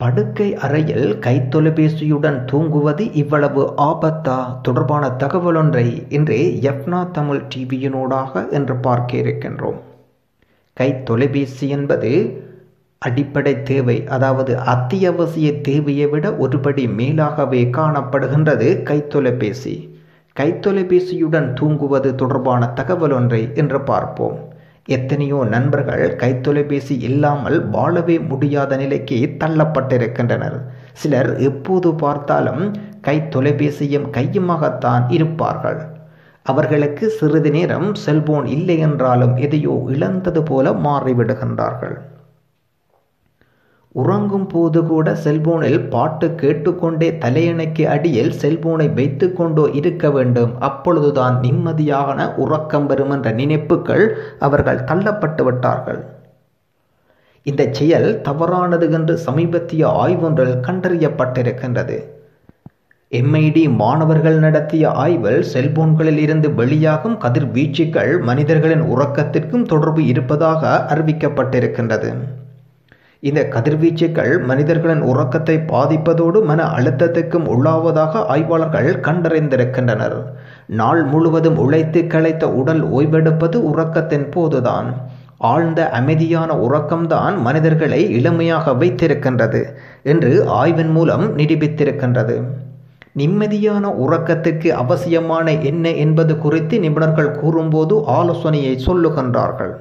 படுக்கை அறையில் கைத்தொலைபேசியுடன் தூங்குவது இவ்வளவு ஆபத்தா? தொடர்பான தகவல் ஒன்றை இன்று எஃப்னா தமிழ் டிவியினூடாக என்று பார்க்க இருக்கின்றோம் கைத்தொலைபேசி என்பது அடிப்படை தேவை அதாவது அத்தியாவசிய தேவையை விட ஒருபடி மேலாகவே காணப்படுகின்றது கைத்தொலைபேசி கைத்தொலைபேசியுடன் தூங்குவது தொடர்பான தகவல் ஒன்றை இன்று பார்ப்போம். எத்தனையோ நண்பர்கள் கைத்தொலைபேசி இல்லாமல் வாழவே முடியாத நிலைக்கு தள்ளப்பட்டிருக்கின்றனர். சிலர் எப்போது பார்த்தாலும் கைத்தொலைபேசியும் கையுமாகத்தான் இருப்பார்கள். அவர்களுக்கு சிறிது நேரம் செல்போன் இல்லை என்றாலும் எதையோ இழந்தது போல மாறிவிடுகின்றார்கள். உறங்கும் போது கூட செல்போனில் பாட்டு கேட்டுக்கொண்டே தலையணைக்கு அடியில் செல்போனை வைத்து கொண்டோ இருக்க வேண்டும். அப்பொழுதுதான் நிம்மதியான உறக்கம் வரும் என்ற நினைப்புகள் அவர்கள் தள்ளப்பட்டு விட்டார்கள். இந்த செயல் தவறானது என்று சமீபத்திய ஆய்வொன்றில் கண்டறியப்பட்டிருக்கின்றது. எம்ஐடி மாணவர்கள் நடத்திய ஆய்வில் செல்போன்களில் இருந்து வெளியாகும் கதிர்வீச்சுகள் மனிதர்களின் உறக்கத்திற்கும் தொடர்பு இருப்பதாக அறிவிக்கப்பட்டிருக்கின்றது. இந்த கதிர்வீச்சுகள் மனிதர்களின் உறக்கத்தை பாதிப்பதோடு மன அழுத்தத்துக்கும் உள்ளாவதாக ஆய்வாளர்கள் கண்டறிந்திருக்கின்றனர். நாள் முழுவதும் உழைத்து களைத்த உடல் ஓய்வெடுப்பது உறக்கத்தின் போதுதான். ஆழ்ந்த அமைதியான உறக்கம்தான் மனிதர்களை இளமையாக வைத்திருக்கின்றது என்று ஆய்வின் மூலம் நிரூபித்திருக்கின்றது. நிம்மதியான உறக்கத்துக்கு அவசியமான என்ன என்பது குறித்து நிபுணர்கள் கூறும்போது ஆலோசனையை சொல்லுகின்றார்கள்.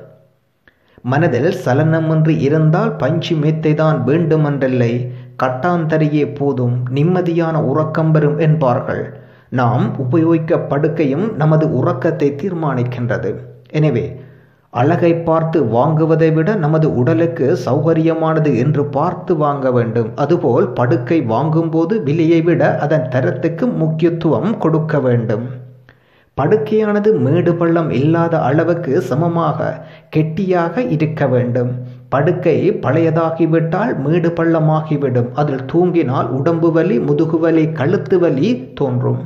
மனதில் சலனமின்றி இருந்தால் பஞ்சு மேத்தைதான் வேண்டுமென்றல்லை. கட்டாந்தரையே போதும் நிம்மதியான உறக்கம் வரும் என்பார்கள். நாம் உபயோகிக்க படுக்கையும் நமது உறக்கத்தை தீர்மானிக்கின்றது. எனவே அழகை பார்த்து வாங்குவதை விட நமது உடலுக்கு சௌகரியமானது என்று பார்த்து வாங்க வேண்டும். அதுபோல் படுக்கை வாங்கும்போது விலையை விட அதன் தரத்துக்கு முக்கியத்துவம் கொடுக்க வேண்டும். படுக்கையானது மேடு பள்ளம் இல்லாத அளவுக்கு சமமாக கெட்டியாக இருக்க வேண்டும். படுக்கை பழையதாகிவிட்டால் மேடு பள்ளமாகிவிடும். அதில் தூங்கினால் உடம்பு வலி முதுகு வலி கழுத்து வலி தோன்றும்.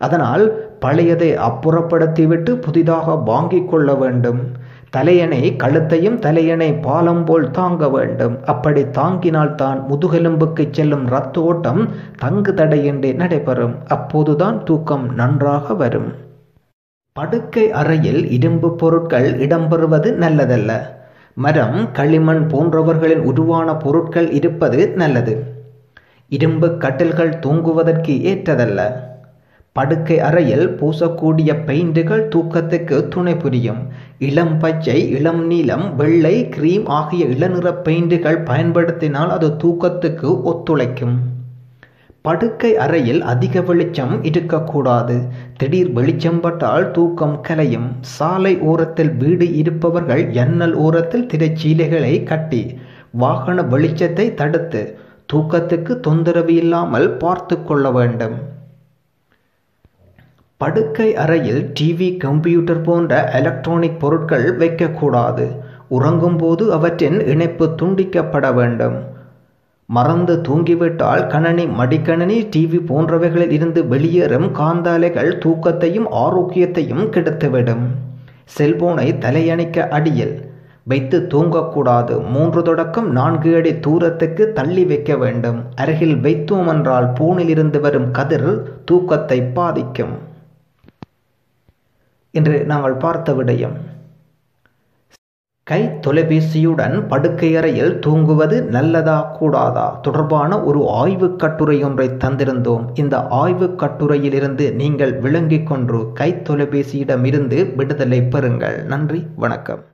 அதனால் பழையதை அப்புறப்படுத்திவிட்டு புதிதாக வாங்கிக் கொள்ள வேண்டும். தலையணை கழுத்தையும் தலையணை பாலம் போல் தாங்க வேண்டும். அப்படி தாங்கினால்தான் முதுகெலும்புக்கு செல்லும் இரத்த ஓட்டம் தங்கு தடையின்றி நடைபெறும். அப்போதுதான் தூக்கம் நன்றாக வரும். படுக்கை அறையில் இரும்பு பொருட்கள் இடம்பெறுவது நல்லதல்ல. மரம் களிமண் போன்றவர்களின் உருவான பொருட்கள் இருப்பது நல்லது. இரும்பு கட்டில்கள் தூங்குவதற்கு ஏற்றதல்ல. படுக்கை அறையில் பூசக்கூடிய பெயிண்டுகள் தூக்கத்துக்கு துணை புரியும். இளம் பச்சை இளம் நீலம் வெள்ளை கிரீம் ஆகிய இளநிற பெயிண்டுகள் பயன்படுத்தினால் அது தூக்கத்துக்கு ஒத்துழைக்கும். படுக்கை அறையில் அதிக வெளிச்சம் இருக்கக்கூடாது. திடீர் வெளிச்சம் பட்டால் தூக்கம் கலையும். சாலை ஓரத்தில் வீடு இருப்பவர்கள் எண்ணல் ஓரத்தில் திரைச்சீலைகளை கட்டி வாகன வெளிச்சத்தை தடுத்து தூக்கத்துக்கு தொந்தரவு இல்லாமல் பார்த்து கொள்ள வேண்டும். படுக்கை அறையில் டிவி கம்ப்யூட்டர் போன்ற எலக்ட்ரானிக் பொருட்கள் வைக்கக்கூடாது. உறங்கும்போது அவற்றின் இணைப்பு துண்டிக்கப்பட வேண்டும். மறந்து தூங்கிவிட்டால் கணனி மடிக்கணனி டிவி போன்றவைகளில் இருந்து வெளியேறும் காந்தாலைகள் தூக்கத்தையும் ஆரோக்கியத்தையும் கெடுத்துவிடும். செல்போனை தலையணிக்க அடியில் வைத்து தூங்கக்கூடாது. மூன்று தொடக்கம் நான்கு அடி தூரத்துக்கு தள்ளி வைக்க வேண்டும். அருகில் வைத்தோம் என்றால் பூனில் இருந்து வரும் கதிர் தூக்கத்தை பாதிக்கும். இன்று நாங்கள் பார்த்த விடயம். கை தொலைபேசியுடன் படுக்கையறையில் தூங்குவது நல்லதா கூடாதா? தொடர்பான ஒரு ஆய்வு கட்டுரை ஒன்றை தந்திருந்தோம். இந்த ஆய்வு கட்டுரையிலிருந்து நீங்கள் விளங்கிக் கொண்டு கை தொலைபேசியிடமிருந்து விடுதலை பெறுங்கள். நன்றி வணக்கம்.